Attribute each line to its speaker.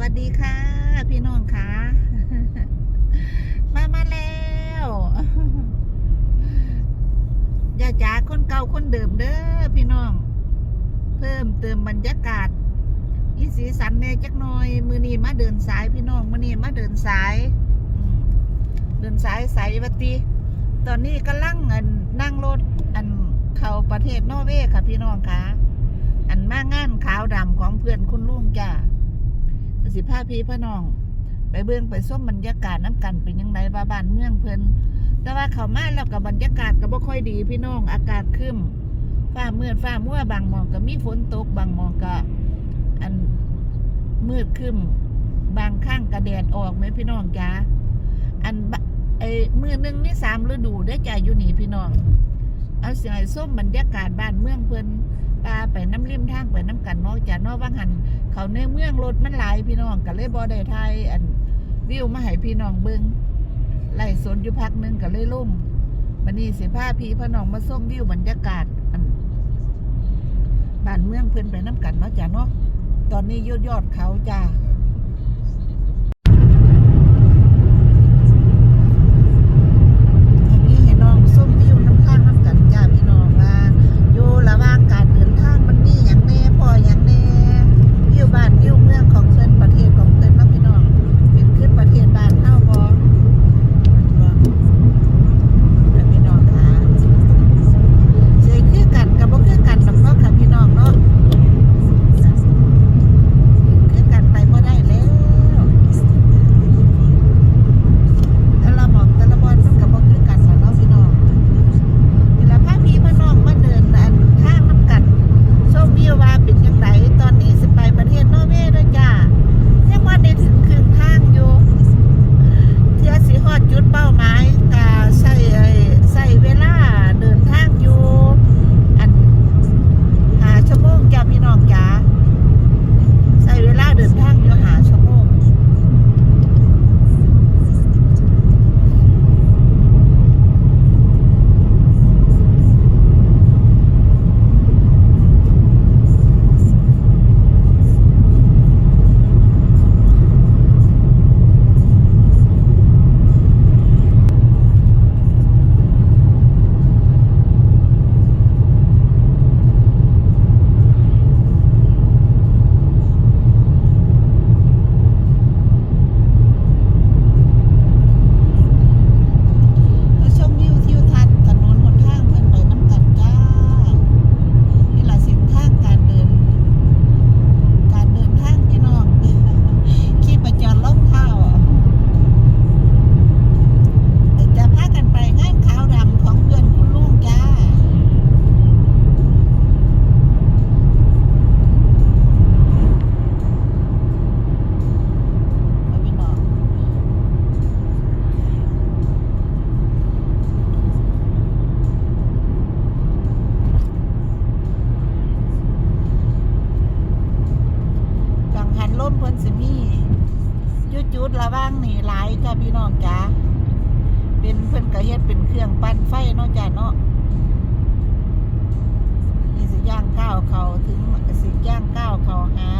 Speaker 1: วัสดีค่ะ พี่น้องค่ะ มามาแล้วอย่าจ๋าคนเก่าคนเดิมเด้อพี่น้อง เพิ่มเติมบรรยากาศอีสีสันแน่จักหน่อย มือนี้มาเดินสายพี่น้องมือนี้มาเดินสายเดินสายสายวัติตอนนี้กำลังอันนั่งรถอันเข้าประเทศนอร์เวย์ค่ะพี่น้องค่ะ อันมางานขาวดำของเพื่อนคุณลุงจ้า สิพาพี่พ่อน้อง ไปเบื้องไปส้มบรรยากาศน้ำกันเป็นยังไงบ้าบ้านเมืองเพิ่นแต่ว่าเขามาแล้วกับบรรยากาศก็บ่ค่อยดีพี่น้องอากาศครึมฟ้ามืดฟ้ามัวบางมองก็มีฝนตกบางมองก็อันมืดครึมบางข้างก็แดดออกไหมพี่น้องจ้าอันไอ้มือหนึงนี่สามฤดูได้อจ้าอยู่หนีพี่น้อง เอาเสียงส้มบรรยากาศบ้านเมืองเพิ่นปลาไปน้ำริมทาง น้ำกันนอกจากนอกว่างหันเขาในเมืองรถมันหลายพี่น้องก็เลยบ่ได้ไทยอันวิวมาให้พี่น้องเบิ่งไล่สนอยู่พักหนึงก็เลยล่มบันนี้สิพาพี่พ่อน้องมาส้มวิวบรรยากาศอันบ้านเมืองเพื่อนไปน้ำกันเนาะจ้ะเนาะตอนนี้ยอดยอดเขาจ้า ล่มเพิ่นสิมีจุดจุดๆระว่างนี่หลายจ้าพี่น้องจ้าเป็นเพิ่นกระเฮ็ดเป็นเครื่องปั้นไฟเนาะจ้าเนาะนี่สิย่างก้าวเขาถึงสิย่างก้าวเขาหา